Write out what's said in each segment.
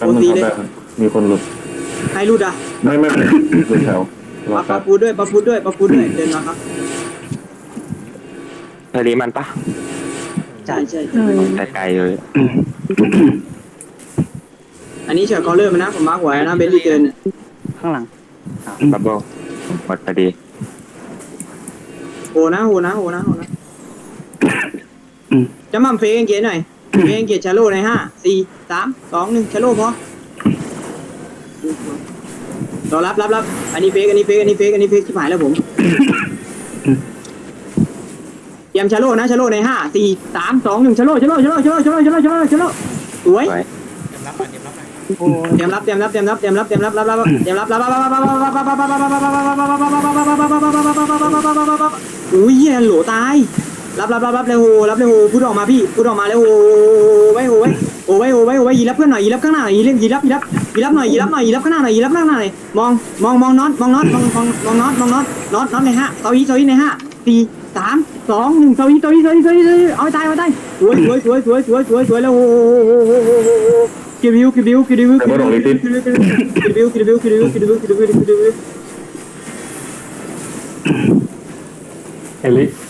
แป๊บนึงครับได้มีคนหลุด ใครรูดอะไม่ไม่ไม่หลุดแถวรอปะแป๊ปะบปูด้วยปะปูด้วยปะปูด้วยเดินมาครับเธอรีมันปะใช่ใช่แต่ไกลเลยอันนี้เฉยคอลเลอร์มันนะผมมาร์กไว้นะเบลลี่เกินข้างหลังบับเบิ้ลหมดพอดีโหนะโหนะโหนะโหนะจะมั่มเฟงเกตหน่อย เฟงเกตชาโลในห้าสี่สามสองหนึ่งชาโลพอรอรับรับรับอันนี้เฟกอันนี้เฟกอันนี้เฟกอันนี้เฟกชิบหายแล้วผมเตรียมชาโลนะชาโลในห้าสี่สามสองหนึ่งชาโลชาโลชาโลชาโลชาโลชาโลชาโลชาโลสวยสวยเตรียมรับเตรียมรับเตรียมรับเตรียมรับเตรียมรับรับรับเตรียมรับรับรับรับรับรับรับรับรับรับอุ้ยเหี้ยโหลตายรับรับรับรับ รับรับรับรับเลยโหรับเลยโหพูดออกมาพี่พูดออกมาเลยโหไว้โหไว้โหไว้โหไว้โหไว้ยีรับเพื่อนหน่อยยีรับข้างหน้าหน่อยยีรับยีรับยีรับยีรับหน่อยยีรับหน่อยยีรับข้างหน้าหน่อยยีรับข้างหน้าหน่อยมองมองมองน็อตมองน็อตมองมองมองน็อตมองน็อตน็อตน็อตในห้าเซาอีเซาอีในห้าสี่สามสองหนึ่งเซาอีเซาอีเซาอีเซาอีเอาตายเอาตายสวยสวยสวยสวยสวยสวยสวยแล้วโหกิบิวกิบิวกิบิวกิบิวกิบิวกิบิวกิบิวกิบิวกิบิวกิบิวกิบิวกิบิวเอลิไอติ้ง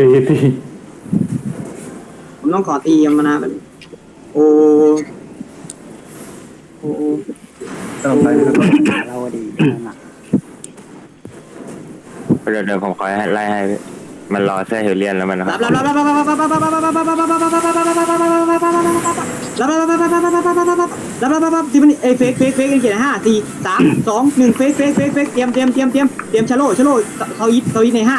ตีตีผมต้องขอตียมนาเป็นโอโอต่อไปนะครับเราดีหนักเดี๋ยวเดี๋ยวผมขอไล่ให้มันรอแซ่เฮเลียนแล้วมันครับรับรับรับรับที่มันเอเฟกเฟกเฟกเขียนห้าสี่สามสองหนึ่งเฟกเฟกเฟกเฟกเตรียมเตรียมเตรียมเตรียมเตรียมชะโลชะโลเขายิดเขายิดในห้า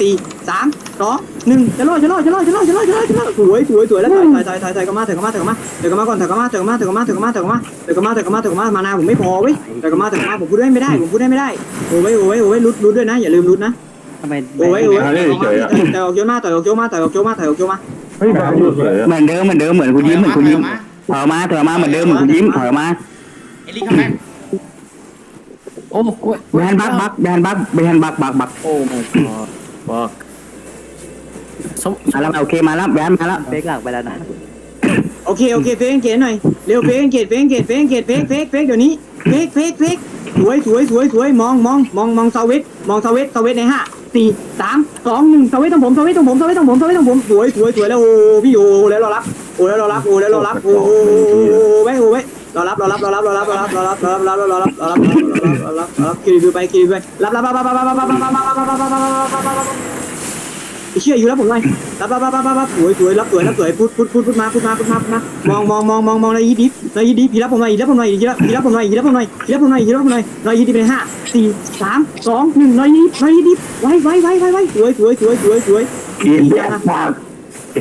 สี่สามสองหนึ่งจะโลจะโลจะโลจะโลจะโลจะโลจะโลสวยสวยสวยแล้วถอยถอยถอยถอยกลับมาถอยกลับมาถอยกลับมาถอยกลับมาก่อนถอยกลับมาถอยกลับมาถอยกลับมาถอยกลับมาถอยกลับมาถอยกลับมาถอยกลับมาถอยกลับมามานาผมไม่พอเว้ยถอยกลับมาถอยกลับมาผมพูดได้ไม่ได้ผมพูดได้ไม่ได้โอ้ยโอ้ยโอ้ยรุดรุดด้วยนะอย่าลืมรุดนะทำไมโอ้ยโอ้ยต่อยออกโยอะมากต่อยออกโยอะมากต่อยออกโยอะมากต่อยออกโยมาเฮ้ยแบบหลุดเลยเหมือนเดิมเหมือนเดิมเหมือนคุณยิ้มเหมือนคุณยิ้มถอยมาถอยมาเหมือนเดิมเหมือนคุณยิ้มถอยมาเอลี่คัมแบ็กโอ้แบนบักบักแบนบักแบนบักบักบักโอ้ my god บอกสมมาแล้วโอเคมาแล้วแบนมาแล้วเบรกหลักไปแล้วนะโอเคโอเคเฟกเกตหน่อยเร็วเฟกเกตเฟกเกตเฟกเกตเฟกเฟกเฟกเดี๋ยวนี้เฟกเฟกเฟกสวยสวยสวยสวยมองมองมองมองเซเวตมองเซเวตเซเวตในห้าสี่สามสองหนึ่งเซเวตต้องผมเซเวตต้องผมเซเวตต้องผมเซเวตต้องผมสวยสวยสวยแล้วโอ้พี่โอ้แล้วเรารับโอ้แล้วเรารับโอ้แล้วเรารับโอ้โอ้ไว้โอ้ไว้รอรับ รอรับรอรับรอรับรอรับรอรับรอรับรอรับรอรับรอรับรอรับรอรับรอรับคิริวไปคิริวไปรับรับรับรับรับรับรับรับรับรับรับรับรับรับเชื่ออยู่แล้วผมไงรับรับรับรับรับสวยสวยรับสวยรับสวยพูดพูดพูดพูดมาพูดมาพูดมาพูดมามองมองมองมองมองในยีดิฟในยีดิฟพีรับผมหน่อยยีรับผมหน่อยยีรับยีรับผมหน่อยยีรับผมหน่อยยีรับผมหน่อยยีรับผมหน่อยในยีดิฟเป็นห้าสี่สามสองหนึ่งในยีดิฟในยีดิฟไว้ไว้ไว้ไว้ไว้สวยสวยสวยสวยสวยอีแบนบัก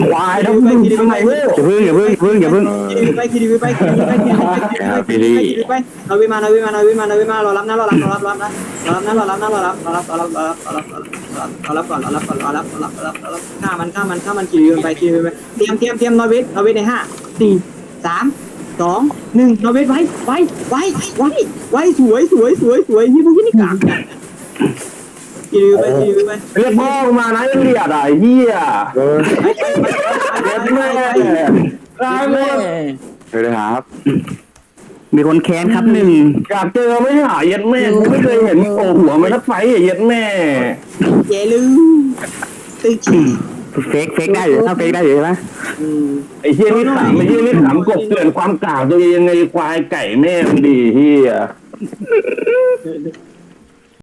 ควายทั้งมึงทั้งไหนเว้ยอย่าเพิ่งอย่าเพิ่งอย่าเพิ่งอย่าเพิ่งคิริวไปคิริวไปคิริวไปคิริวไปคิริวไปคิริวไปเราวิมาเราวิมาเราวิมาเราวิมารอรับนะรอรับรอรับรอรับนะรอรับนะรอรับนะรอรับรอรับรอรับรอรับรอรับรอรับก่อนรอรับก่อนรอรับรอรับรอรับรอรับฆ่ามันฆ่ามันฆ่ามันคิริวไปคิริวไปเตรียมเตรียมเตรียมนอร์เวสนอร์เวสในห้าสี่สามสองหนึ่งนอร์เวสไว้ไว้ไว้ไว้ไว้สวยสวยสวยสวยนี่พวกนี้กาก คิริวไปคิริวไปเรียกพ่อมานะยังเรียดอะเหี้ยเย็ดแม่ตายหมดสวัสดีครับมีคนแค้นครับหนึ่งอยากเจอไม่หาเย็ดแม่กูไม่เคยเห็นโผล่หัวมันสักไฟเย็ดแม่เจลืมตึกขี้เฟกเฟกได้อยู่ถ้าเฟกได้อยู่ใช่ไหมอืมไอ้เฮียนี่ขำไอ้เฮียนี่ขำกบเกลื่อนความกล่าวตัวเองยังไงควายไก่แม่มันดีเฮีย